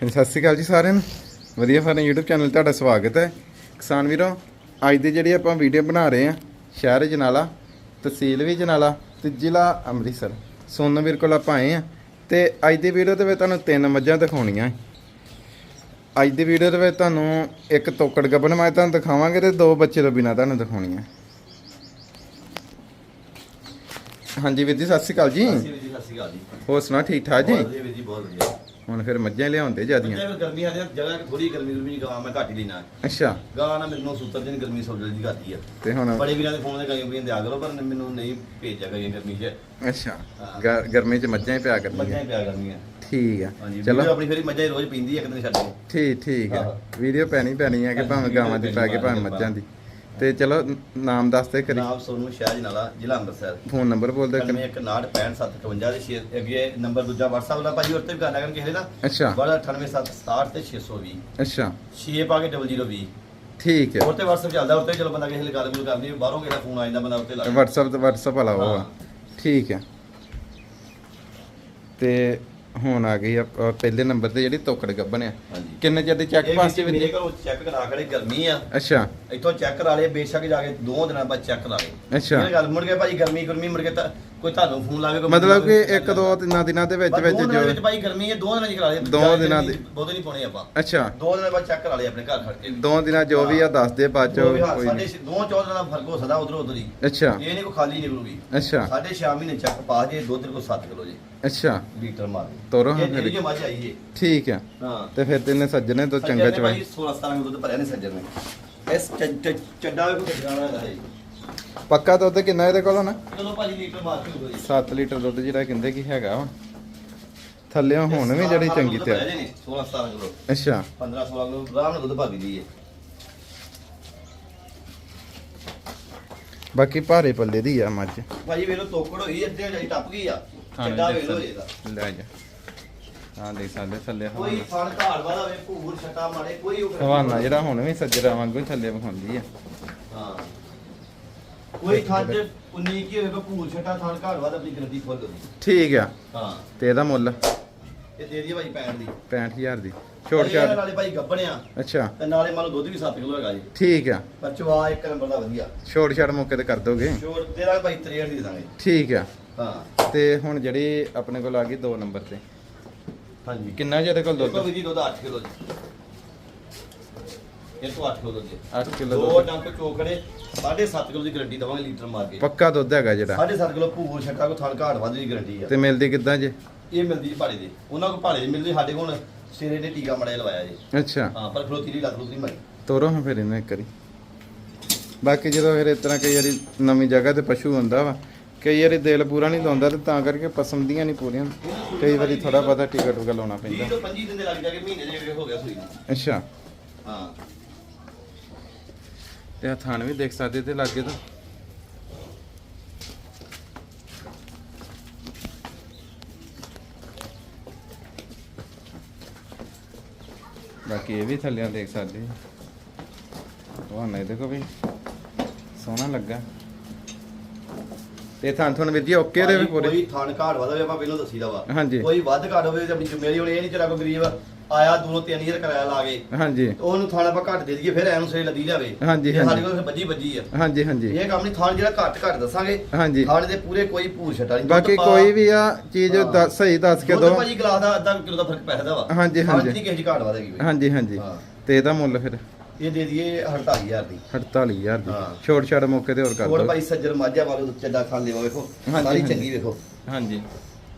ਸਤਿ ਸ਼੍ਰੀ ਅਕਾਲ ਜੀ ਸਾਰਿਆਂ ਨੂੰ। ਵਧੀਆ ਫਾਰਮ YouTube ਚੈਨਲ ਤੁਹਾਡਾ ਸਵਾਗਤ ਹੈ। ਕਿਸਾਨ ਵੀਰੋ ਅੱਜ ਦੀ ਜਿਹੜੀ ਆਪਾਂ ਵੀਡੀਓ ਬਣਾ ਰਹੇ ਹਾਂ ਸ਼ਹਿਰ ਜਨਾਲਾ ਤਹਿਸੀਲ ਵੀ ਜਨਾਲਾ ਤੇ ਜ਼ਿਲ੍ਹਾ ਅੰਮ੍ਰਿਤਸਰ। ਸੋਨਮ ਵੀਰ ਕੋਲ ਆਪਾਂ ਆਏ ਹਾਂ ਤੇ ਅੱਜ ਦੀ ਵੀਡੀਓ ਦੇ ਵਿੱਚ ਤੁਹਾਨੂੰ ਤਿੰਨ ਮੱਝਾਂ ਦਿਖਾਉਣੀਆਂ। ਅੱਜ ਦੀ ਵੀਡੀਓ ਦੇ ਵਿੱਚ ਤੁਹਾਨੂੰ ਇੱਕ ਤੋਕੜ ਗੱਬਨ ਮੈਂ ਤੁਹਾਨੂੰ ਦਿਖਾਵਾਂਗੇ ਤੇ ਦੋ ਬੱਚੇ ਤੋਂ ਬਿਨਾ ਤੁਹਾਨੂੰ ਦਿਖਾਉਣੀਆਂ ਹਾਂਜੀ ਵੀਰ ਜੀ ਸਤਿ ਸ਼੍ਰੀ ਅਕਾਲ ਜੀ। ਸਤਿ ਸ਼੍ਰੀ ਅਕਾਲ ਜੀ ਹੋਰ ਸੁਣਾ ਠੀਕ ਠਾਕ ਜੀ? ਵਧੀਆ ਵੀਰ ਜੀ ਬਹੁਤ ਵਧੀਆ। ਹੁਣ ਫਿਰ ਮੱਝਾਂ ਲਿਆਉਂਦੇ ਜਿਆਦੀਆਂ? ਜੇ ਗਰਮੀ ਆ ਜਗ੍ਹਾ ਥੋੜੀ ਗਰਮੀ ਗਰਮੀ ਗਾਂ ਮੈਂ ਘੱਟ ਹੀ ਲੈਣਾ ਅੱਛਾ। ਗਾਂ ਨਾ ਮੈਨੂੰ ਸੂਤਰ ਜਨ ਗਰਮੀ ਸੌ ਜਲਦੀ ਘਾਤੀ ਆ। ਤੇ ਹੁਣ ਬੜੇ ਵੀਰਾਂ ਦੇ ਫੋਨ ਤੇ ਗਾਈਆਂ ਵੀ ਦਿਆ ਕਰੋ ਪਰ ਮੈਨੂੰ ਨਹੀਂ ਭੇਜਿਆ ਗਈਆਂ ਗਰਮੀ 'ਚ। ਅੱਛਾ। ਗਰਮੀ ਚ ਮੱਝਾਂ ਹੀ ਪਿਆ ਮੱਝਾਂ ਕਰਨੀਆਂ ਹੀ ਪਿਆ ਕਰਨੀਆਂ। ਠੀਕ ਆ। ਚਲੋ। ਆਪਣੀ ਫੇਰੀ ਮੱਝਾਂ ਹੀ ਰੋਜ਼ ਪੀਂਦੀ ਆ, ਇੱਕ ਦਿਨ ਛੱਡ ਠੀਕ ਠੀਕ ਆ। ਵੀਡੀਓ ਪੈਣੀ ਪੈਣੀ ਆ ਕਿ ਭਾਵੇਂ ਗਾਵਾਂ ਦੀ ਪਾ ਕੇ ਭਾਵੇਂ ਮੱਝਾਂ ਦੀ। ਤੇ ਚਲੋ ਨਾਮ ਦੱਸ ਦੇ ਕਰੀ। ਨਾਮ ਸੋਨੂੰ ਸ਼ਾਹ ਜਨਾਲਾ ਜ਼ਿਲ੍ਹਾ ਅੰਮ੍ਰਿਤਸਰ। ਫੋਨ ਨੰਬਰ ਬੋਲ ਦੇ 916557 ਦੇ ਛੇ ਅੱਗੇ ਨੰਬਰ ਦੂਜਾ WhatsApp ਦਾ ਭਾਜੀ ਉੱਤੇ ਵੀ ਕਰਨਾ ਕਰਨ ਕਿਸੇ ਦਾ ਅੱਛਾ। ਬੜਾ 98767 ਤੇ 620 ਅੱਛਾ। 6 ਪਾ ਕੇ 0020 ਠੀਕ ਹੈ। ਹੋਰ ਤੇ WhatsApp ਚੱਲਦਾ ਉੱਤੇ ਚਲੋ ਬੰਦਾ ਕਿਸੇ ਨਾਲ ਗੱਲ ਗੁੱਲ ਕਰਨੀ ਬਾਹਰੋਂ ਕਿਸੇ ਦਾ ਫੋਨ ਆ ਜਾਂਦਾ ਬੰਦਾ ਉੱਤੇ ਲਾ WhatsApp ਤੇ WhatsApp ਵਾਲਾ ਉਹ ਆ। ਹਾਂ। ਠੀਕ ਹੈ। ਤੇ ਹੁਣ ਆ ਗਈ ਆ ਅ, ਪਹਿਲੇ ਨੰਬਰ ਤੇ ਜਿਹੜੀ ਤੋਕੜ ਗੱਬਨ ਆ। ਹਾਂਜੀ। ਕਿੰਨੇ ਚਿਰ ਦੀ ਚੈੱਕ ਪਾਸ ਜੀ ਵਿੱਚ ਚੈੱਕ ਕਰਾ ਖੜੇ ਗਰਮੀ ਆ ਅੱਛਾ। ਇੱਥੋਂ ਚੈੱਕ ਕਰਾ ਲਏ ਬੇਸ਼ੱਕ ਜਾ ਕੇ ਦੋ ਦਿਨਾਂ ਬਾਅਦ ਚੈੱਕ ਕਰਾ ਲਏ। ਅੱਛਾ। ਇਹ ਗੱਲ ਮੁੜ ਕੇ ਭਾਈ ਗਰਮੀ ਗਰਮੀ ਮੁੜ ਕੇ ਤਾਂ ਕੋਈ ਤੁਹਾਨੂੰ ਫੋਨ ਲਾਵੇ ਕੋਈ ਮਤਲਬ ਕਿ ਇੱਕ ਦੋ ਤਿੰਨਾਂ ਦਿਨਾਂ ਦੇ ਵਿੱਚ ਵਿੱਚ ਦੋ ਦਿਨਾਂ ਵਿੱਚ ਜੋ ਭਾਈ ਗਰਮੀ ਹੈ ਦੋ ਦਿਨਾਂ ਚ ਕਰਾ ਲਏ ਦੋ ਦਿਨਾਂ ਦੇ- ਬਹੁਤੇ ਨਹੀਂ ਪਾਉਣੇ ਆਪਾਂ। ਅੱਛਾ। ਦੋ ਦਿਨਾਂ ਬਾਅਦ ਚੈੱਕ ਕਰਾ ਲਏ ਆਪਣੇ ਘਰ ਖੜ ਕੇ। ਦੋ ਦਿਨਾਂ ਜੋ ਵੀ ਆ ਦੱਸ ਦੇ ਬਾਅਦ ਜੋ ਹਾਂ, ਕੋਈ ਸਾਡੇ ਦੋ ਚੌਦਾਂ ਦਾ ਫ਼ਰਕ ਹੋ ਸਕਦਾ ਉਧਰ ਉਧਰ ਹੀ। ਅੱਛਾ। ਇਹ ਨਹੀਂ ਕੋਈ ਖਾਲੀ ਨਿਕਲੂਗੀ। ਅੱਛਾ। ਸਾਡੇ 6 ਮਹੀਨੇ ਚੈੱਕ ਪਾ ਜੇ ਦੁੱਧ ਕੋ 7 ਕਿਲੋ ਜੀ। ਅੱਛਾ। ਲੀਟਰ ਮਾਰ ਤੋਰੋ ਹਾਂ ਇਹ ਫਿਰ। ਜੋ ਮੱਝ ਆਈ ਹੈ ਠੀਕ ਆ। ਹਾਂ। ਤੇ ਫਿਰ ਤਿੰਨੇ ਸੱਜਣੇ ਤੋਂ ਚੰਗਾ ਚਵਾਈ ਭਾਈ 16 17 ਕਿਲੋ ਦੁੱਧ ਭਰਿਆ ਨੇ ਸੱਜਣ। ਇਸ ਚੱਡਾ ਕੋਈ ਗਾਣਾ ਜੀ ਪੱਕਾ ਦੁੱਧ ਕਿੰਨਾ ਇਹਦੇ ਕੋਲ ਹੋਣਾ ਚਲੋ ਭਾਜੀ ਲੀਟਰ ਮਾਰ ਕੇ ਹੋਈ 7 ਲੀਟਰ ਦੁੱਧ ਜਿਹੜਾ ਕਹਿੰਦੇ ਕੀ ਹੈਗਾ ਵਾ। ਥੱਲੇ ਹੁਣ ਵੀ ਜਿਹੜੀ ਚੰਗੀ ਤੇ 16 17 ਕਿਲੋ। ਅੱਛਾ। 15 16 ਕਿਲੋ ਆਰਾਮ ਨਾਲ ਦੁੱਧ ਭਾਬੀ ਦੀ ਹੈ। ਬਾਕੀ ਭਾਰੇ ਪੱਲੇ ਦੀ ਆ ਮੱਝ। ਭਾਜੀ ਵੇਲੋ ਤੋਕੜ ਹੋਈ ਅੱਧੇ ਜਾਈ ਟੱਪ ਗਈ ਆ। ਚੱਡਾ ਵੇਲੋ ਇਹਦਾ। ਲੈ ਜਾ। ਹਾਂ ਦੇਖ ਸਕਦੇ ਥੱਲੇ ਕੋਈ ਫਣ ਘਾੜ ਵਾਲਾ ਵੇ ਭੂਰ ਛਟਾ ਮਾਰੇ ਕੋਈ ਉਹ ਹਵਾਨਾ ਜਿਹੜਾ ਹੁਣ ਵੀ ਸੱਜਰਾ ਵਾਂਗੂ ਥੱਲੇ ਵਿਖਾਉਂਦੀ ਆ। ਕੋਈ ਥਾਂ ਤੇ 19 ਕੀ ਹੋਵੇ ਭੂਰ ਛਟਾ ਥਣ ਘਾੜ ਵਾਲਾ ਆਪਣੀ ਗਰਦੀ ਫੁੱਲ ਹੋਈ ਠੀਕ ਆ। ਹਾਂ। ਤੇ ਇਹਦਾ ਮੁੱਲ? ਇਹ ਦੇ ਭਾਈ ਪੈਣ ਦੀ। 65000 ਦੀ। ਛੋਟ ਭਾਈ ਇਹ ਛਾਟ ਨਾਲੇ ਭਾਈ ਗੱਬਣਿਆ ਅੱਛਾ। ਤੇ ਨਾਲੇ ਮੰਨ ਲਓ ਦੁੱਧ ਵੀ 7 ਕਿਲੋ ਹੈਗਾ ਜੀ। ਠੀਕ ਆ। ਪਰ ਚਵਾ ਇੱਕ ਨੰਬਰ ਦਾ ਵਧੀਆ। ਛੋਟ ਛਾਟ ਮੌਕੇ ਤੇ ਕਰ ਦੋਗੇ? ਛੋੜ ਤੇਰਾ ਭਾਈ 63 ਦੀ ਦੇ ਦਾਂਗੇ। ਠੀਕ ਆ। ਹਾਂ। ਤੇ ਹੁਣ ਜਿਹੜੀ ਆਪਣੇ ਕੋਲ ਆ ਗਈ 2 ਨੰਬਰ ਤੇ। ਹਾਂਜੀ। ਕਿੰਨਾ ਜਿਹਦੇ ਕੋਲ ਦੁੱਧ? ਜੀ ਦੁੱਧ 8 ਕਿਲੋ ਜੀ। ਇਹ ਤੋਂ 8 ਕਿਲੋ ਦੁੱਧ ਜੀ। 8 ਕਿਲੋ ਦੋ ਡੰਕ ਚੋਕੜੇ 7.5 ਕਿਲੋ ਦੀ ਗਰੰਟੀ ਦਵਾਂਗੇ ਲੀਟਰ ਮਾਰ ਕੇ। ਪੱਕਾ ਦੁੱਧ ਹੈਗਾ ਜਿਹੜਾ। 7.5 ਕਿਲੋ ਭੂਰ ਛੱਟਾ ਕੋ ਥਣ ਘਾੜ ਵੱਧ ਦੀ ਗਰੰਟੀ ਆ। ਤੇ ਮਿਲਦੀ ਕਿੱਦਾਂ ਜੇ? ਇਹ ਮਿਲਦੀ ਭਾੜੇ ਦੇ। ਉਹਨਾਂ ਕੋ ਭਾੜੇ ਦੀ ਮਿਲਦੀ ਸਾਡੇ ਕੋਲ ਸਿਰੇ ਦੇ ਟੀਕਾ ਮੜਿਆ ਲਵਾਇਆ ਜੀ। ਅੱਛਾ। ਹਾਂ ਪਰ ਖਲੋਤੀ ਦੀ ਲੱਤ ਲੁੱਤ ਨਹੀਂ ਮਾਰੀ। ਤੋਰੋ ਹਾਂ ਫਿਰ ਇਹਨੂੰ ਇੱਕ ਵਾਰੀ। ਬਾਕੀ ਜਦੋਂ ਫਿਰ ਇਸ ਤਰ੍ਹਾਂ ਕਈ ਵਾਰੀ ਨਵੀਂ ਜਗ੍ਹਾ ਤੇ ਪਸ਼ੂ ਹੁੰਦਾ ਵਾ ਕਈ ਵਾਰੀ ਦਿਲ ਪੂਰਾ ਨਹੀਂ ਲਾਉਂਦਾ ਤੇ ਤਾਂ ਕਰਕੇ ਪਸੰਦ ਦੀਆਂ ਨਹੀਂ ਪੂਰੀਆਂ। ਕਈ ਵਾਰੀ ਥੋੜਾ ਬਹੁਤਾ ਟਿਕਟ ਟੁਕਾ ਲਾਉਣਾ 20 ਪੈਂਦਾ ਤੋਂ 25 ਦਿਨ ਦੇ ਲੱਗ ਜਾ ਕੇ ਮਹੀਨੇ ਦੇ ਹੋ ਗਿਆ ਸੂਈ ਨੂੰ। ਅੱਛਾ। ਹਾਂ। ਤੇ ਆ ਥਾਣ ਵੀ ਦੇਖ ਸਕਦੇ ਤੇ ਲੱਗੇ ਤਾਂ। ਬਾਕੀ ਇਹ ਵੀ ਥੱਲੇ ਦੇਖ ਸਕਦੇ ਉਹ ਨਹੀਂ ਦੇਖੋ ਵੀ। ਸੋਹਣਾ ਲੱਗਾ। ਤੇ ਥਾਂ ਤੁਹਾਨੂੰ ਜੀ ਓਕੇ ਦੇ ਵੀ ਪੂਰੇ। ਕੋਈ ਥਣ ਘਾੜ ਵਾਦਾ ਵੀ ਆਪਾਂ ਪਹਿਲਾਂ ਦੱਸੀਦਾ ਵਾ। ਹਾਂਜੀ। ਕੋਈ ਵੱਧ ਘਾੜ ਹੋਵੇ ਤੇ ਆਪਣੀ ਜ਼ਿੰਮੇਵਾਰੀ ਹੋਣੀ ਇਹ ਨਹੀਂ ਚਲਾ ਕੋਈ ਗਰੀਬ। ਆਇਆ ਦੂਰੋਂ 3000 ਕਿਰਾਇਆ ਲਾ ਕੇ। ਹਾਂਜੀ। ਤੇ ਉਹਨੂੰ ਥਾਣ ਆਪਾਂ ਘੱਟ ਦੇ ਦਈਏ ਫਿਰ ਐਨੂੰ ਸੇ ਲੱਦੀ ਜਾਵੇ। ਹਾਂਜੀ, ਇਹ ਸਾਡੇ ਹਾਂਜੀ। ਕੋਲ ਫਿਰ ਵੱਜੀ ਵੱਜੀ ਆ। ਹਾਂਜੀ ਹਾਂਜੀ। ਇਹ ਕੰਮ ਨਹੀਂ ਥਾਣ ਜਿਹੜਾ ਘੱਟ ਘੱਟ ਦੱਸਾਂਗੇ ਹਾਂਜੀ। ਥਾਣ ਦੇ ਪੂਰੇ ਕੋਈ ਭੂਰ ਛਟਾ ਨਹੀਂ। ਬਾਕੀ ਕੋਈ ਵੀ ਆ ਚੀਜ਼ ਹਾਂ। ਦੱਸ- ਸਹੀ ਦੱਸ ਕੇ ਦੁੱਧ ਦੋ ਭਾਜੀ ਗਲਾਸ ਦਾ ਅੱਧਾ ਕਿਲੋ ਦਾ ਫ਼ਰਕ ਪੈਦਾ ਵਾ। ਹਾਂਜੀ, ਹਾਂਜੀ। ਨਹੀਂ ਕਿਸੇ ਦੀ ਘਾਟ ਵਾਦੇਗੀ ਬਈ। ਹਾਂਜੀ ਹਾਂਜੀ। ਹਾਂ। ਤੇ ਇਹਦਾ ਮੁੱਲ ਫਿਰ? ਇਹ ਦੇ ਦਈਏ 48000 ਦੀ। 48000 ਦੀ। ਹਾਂ। ਛੋਟ ਛਾੜ ਮੌਕੇ ਤੇ ਹੋਰ ਕਰ ਹੋਰ ਦੋ ਭਾਈ ਸੱਜਰ ਮਾਝਾ ਵਾਲੋ ਚੱਡਾ ਖਾਨ ਲੈਵਾ ਵੇਖੋ। ਹਾਂਜੀ, ਸਾਰੀ ਹਾਂਜੀ। ਚੰਗੀ ਵੇਖੋ। ਹਾਂਜੀ।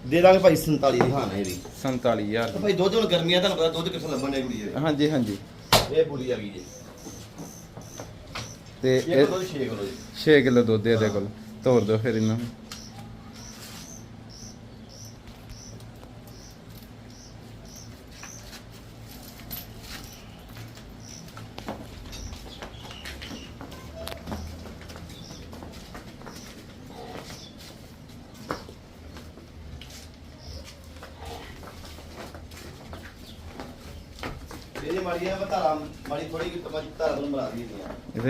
ਦੇ ਦਾਂਗੇ ਭਾਈ 47 ਦੀ ਹਾਂ ਇਹ ਵੀ। 47000 ਤੇ ਭਾਈ ਦੁੱਧ ਹੁਣ ਗਰਮੀਆਂ ਤੁਹਾਨੂੰ ਪਤਾ ਦੁੱਧ ਕਿੱਥੋਂ ਲੱਭਣ ਦੇ ਕੁੜੀ ਦੇ ਹਾਂਜੀ ਹਾਂਜੀ। ਇਹ ਬੁਲੀ ਆ ਗਈ ਜੀ। ਤੇ ਇਹ ਇਹ ਦੁੱਧ 6 ਕਿਲੋ ਜੀ। 6 ਕਿਲੋ ਦੁੱਧ ਇਹਦੇ ਕੋਲ। ਤੋਰ ਦਿਓ ਫਿਰ ਇਹਨਾਂ। ਨੂੰ ਮਾਰੀ ਆ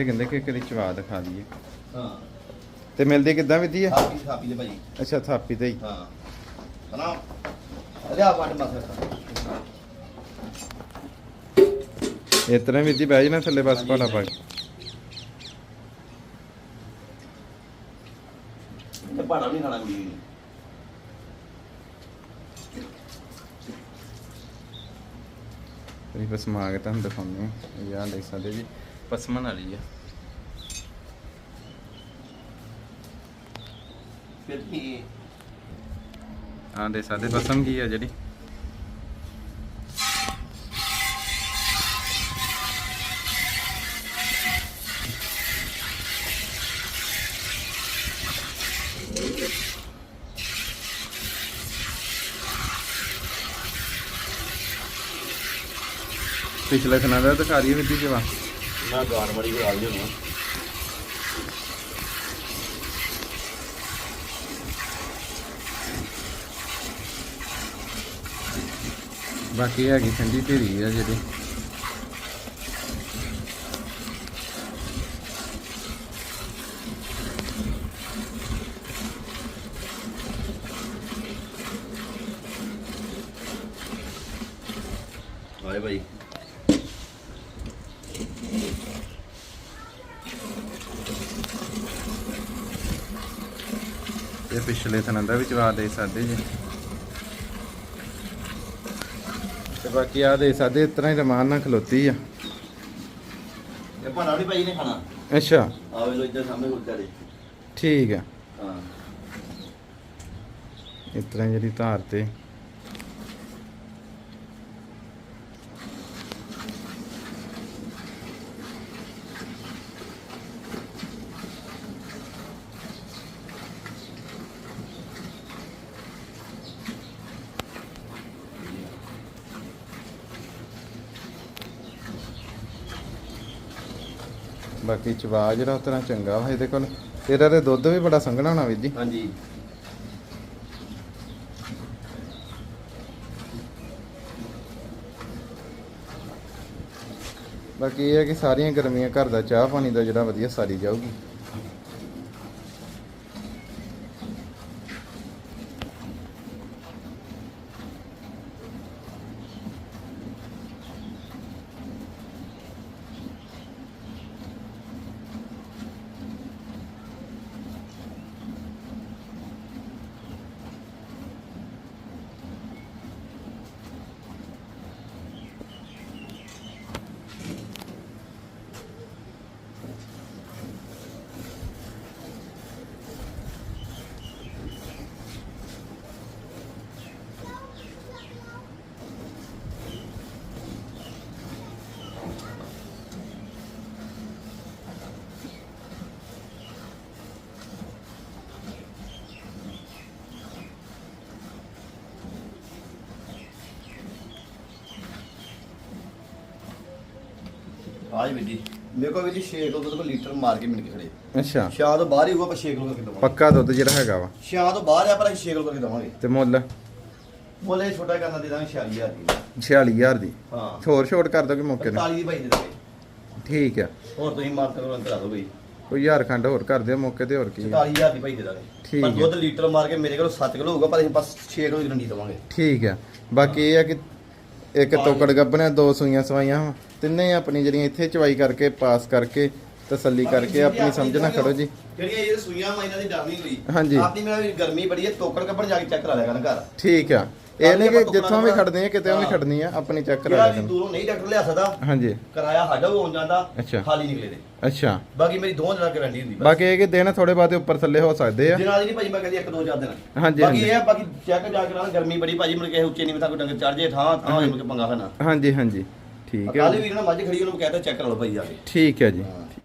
ਕਹਿੰਦੇ ਕਿ ਕਦੀ ਚਵਾ ਦਿਖਾ ਦਈਏ। ਹਾਂ। ਤੇ ਮਿਲਦੇ ਕਿੱਦਾਂ ਵਿਧੀ ਆ ਥਾਪੀ ਥਾਪੀ ਦੇ ਭਾਜੀ। ਅੱਛਾ ਥਾਪੀ ਤੇ ਹੀ। ਹਾਂ। ਹਨਾ? ਲਿਆ ਵੰਡ ਮਸਾ ਇਸ ਵਿਧੀ ਬਹਿ ਥੱਲੇ ਬਸ ਪਾਣਾ ਪਾ ਇਹ ਬਸ ਮਾ ਕੇ ਤੁਹਾਨੂੰ ਦਿਖਾਉਂਦੇ ਆ ਦੇਖ ਸਕਦੇ ਜੀ ਪਸਮਨ ਵਾਲੀ ਆ। ਫਿਰ ਕੀ? ਆ ਦੇ ਸਕਦੇ ਪਸਮ ਕੀ ਆ ਜਿਹੜੀ? ਪਿਛਲੇ ਖਣਾ ਦਾ ਦਿਖਾਰੀ ਵਿੱਦੀ ਜਵਾ ਨਾ ਗਾਣ ਮੜੀ ਕਰਾ ਲਈ ਹੁਣ ਬਾਕੀ ਹੈਗੀ ਠੰਡੀ ਢੇਰੀ ਆ ਜਿਹੜੀ। ਆਏ ਭਾਈ ਪਿਛਲੇ ਥਣਾ ਦਾ ਵੀ ਜਵਾ ਦੇ ਸਕਦੇ ਜੀ। ਤੇ ਬਾਕੀ ਆ ਦੇ ਸਕਦੇ ਇਸ ਤਰ੍ਹਾਂ ਹੀ ਰਮਾਨ ਨਾਲ ਖਲੋਤੀ ਆ। ਇਹ ਭਾੜਾ ਨਹੀਂ ਭਾਈ ਨੇ ਖਾਣਾ। ਅੱਛਾ। ਆਵੇ ਲੋ ਇੱਧਰ ਸਾਹਮਣੇ ਗੁਰਦੁਆਰੇ। ਠੀਕ ਆ। ਹਾਂ। ਇਸ ਤਰ੍ਹਾਂ ਜਿਹੜੀ ਧਾਰ ਤੇ ਬਾਕੀ ਚਵਾ ਜਿਹੜਾ ਉਸ ਤਰ੍ਹਾਂ ਚੰਗਾ ਵਾ ਇਹਦੇ ਕੋਲ। ਇਹਦਾ ਤੇ ਦੁੱਧ ਵੀ ਬੜਾ ਸੰਘਣਾ ਹੋਣਾ ਵੀਰ ਜੀ। ਹਾਂਜੀ। ਬਾਕੀ ਇਹ ਹੈ ਕਿ ਸਾਰੀਆਂ ਗਰਮੀਆਂ ਘਰ ਦਾ ਚਾਹ ਪਾਣੀ ਦਾ ਜਿਹੜਾ ਵਧੀਆ ਸਾਰੀ ਜਾਊਗੀ। ਆਜ ਵੀਡੀ ਮੇਰੇ ਕੋਲ ਵੀਡੀ 6 ਕਿਲੋ ਤੋਂ ਲੀਟਰ ਮਾਰ ਕੇ ਮਿਲ ਕੇ ਖੜੇ। ਅੱਛਾ। ਸ਼ਾਹ ਤੋਂ ਬਾਹਰ ਹੀ ਹੋਊਗਾ ਪਰ 6 ਕਿਲੋ ਕਰਕੇ ਦਵਾਂਗੇ। ਪੱਕਾ ਦੁੱਧ ਜਿਹੜਾ ਹੈਗਾ ਵਾ। ਸ਼ਾਹ ਤੋਂ ਬਾਹਰ ਆ ਪਰ ਅਸੀਂ 6 ਕਿਲੋ ਕਰਕੇ ਦਵਾਂਗੇ। ਤੇ ਮੁੱਲ? ਮੁੱਲ ਇਹ ਛੋਟਾ ਕਰਨਾ ਦੇ ਦਾਂਗੇ 46000 ਦੀ। 46000 ਦੀ? ਹਾਂ। ਹੋਰ ਛੋਟ ਕਰ ਦੋਗੇ ਮੌਕੇ ਤੇ? 45 ਦੀ ਭਾਈ ਦੇ ਦਾਂਗੇ। ਠੀਕ ਆ। ਹੋਰ ਤੁਸੀਂ ਮਾਰਕ ਕਰੋ ਅੰਤਰਾ ਦੋ ਬਈ ਕੋਈ ਹਜ਼ਾਰ ਖੰਡ ਹੋਰ ਕਰ ਦਿਓ ਮੌਕੇ ਤੇ ਹੋਰ ਕੀ ਆ। 40000 ਦੀ ਭਾਈ ਦੇ ਦਾਂਗੇ। ਠੀਕ ਪਰ ਹੈ। ਦੁੱਧ ਲੀਟਰ ਮਾਰ ਕੇ ਮੇਰੇ ਕੋਲ 7 ਕਿਲੋ ਹੋਊਗਾ ਪਰ ਅਸੀਂ ਬਸ 6 ਕਿਲੋ ਦੀ ਗਰੰਟੀ ਦਵਾਂਗੇ। ਠੀਕ ਆ। ਬਾਕੀ ਇਹ ਆ ਕਿ ਇੱਕ ਤੋਕੜ ਗੱਬਣਾ ਦੋ ਸੂਈਆਂ ਸਵਾਈਆਂ ਵਾਂ। ਤਿੰਨੇ ਆਪਣੀ ਜਿਹੜੀਆਂ ਇੱਥੇ ਚਵਾਈ ਕਰਕੇ, ਪਾਸ ਕਰਕੇ ਤਸੱਲੀ ਕਰਕੇ ਆਪਣੀ ਸਮਝ ਨਾ ਖੜੋ ਜੀ। ਜਿਹੜੀਆਂ ਇਹ ਸੂਈਆਂ ਮਾਈਨਾਂ ਦੀ ਡਰ ਨਹੀਂ ਹੋਈ ਹਾਂਜੀ। ਆਪਣੀ ਮੇਰਾ ਵੀ ਗਰਮੀ ਬੜੀ ਹੈ ਤੋਕੜ ਕੱਪੜ ਜਾ ਕੇ ਚੈੱਕ ਕਰਾ ਲਿਆ ਕਰਨ ਘਰ। ਠੀਕ ਆ। ਇਹ ਨਹੀਂ ਕਿ ਜਿੱਥੋਂ ਵੀ ਖੜਨੀ ਆ ਕਿਤੇ ਵੀ। ਖੜਨੀ ਆ ਆਪਣੀ ਚੈੱਕ ਕਰਾ ਜਿਹੜਾ ਵੀ। ਦੂਰੋਂ ਨਹੀਂ ਡਾਕਟਰ ਲਿਆ ਸਕਦਾ ਹਾਂਜੀ। ਕਿਰਾਇਆ ਸਾਡਾ ਵੀ ਹੋਣ ਜਾਂਦਾ ਅੱਛਾ। ਖਾਲੀ ਨਿਕਲੇ ਦੇ ਅੱਛਾ। ਬਾਕੀ ਮੇਰੀ ਦੋਵਾਂ ਦਿਨਾਂ ਗਾਰੰਟੀ ਹੁੰਦੀ ਬਸ। ਬਾਕੀ ਇਹ ਕਿ ਦਿਨ ਥੋੜੇ ਬਾਅਦ ਉੱਪਰ ਥੱਲੇ ਹੋ ਸਕਦੇ ਆ। ਦਿਨਾਂ ਦੀ ਨਹੀਂ ਭਾਜੀ ਮੈਂ ਕਹਿੰਦੀ ਇੱਕ ਦੋ ਚਾਰ ਦਿਨ। ਹਾਂਜੀ, ਬਾਕੀ। ਇਹ ਆ ਬਾਕੀ ਚੈੱਕ ਜਾ ਕੇ ਨਾਲ ਗਰਮੀ ਬੜੀ ਭਾਜੀ ਮੁੜ ਕੇ ਉੱਚੇ ਨਹੀਂ ਤੱਕ ਡੰਗਰ ਚੜ ਜੇ ਥਾਂ ਥਾਂ ਹੋ ਕੇ ਪੰਗਾ ਖਾਣਾ। ਹਾਂਜੀ ਹਾਂਜੀ। ਠੀਕ ਕੱਲ ਹੈ ਵੀ ਨਾ ਮੱਝ ਖੜੀ ਉਹਨੂੰ ਕਹਿਤਾ ਚੈੱਕ ਕਰਾ ਲਓ ਭਾਈ ਜਾ ਕੇ। ਠੀਕ ਹੈ ਜੀ।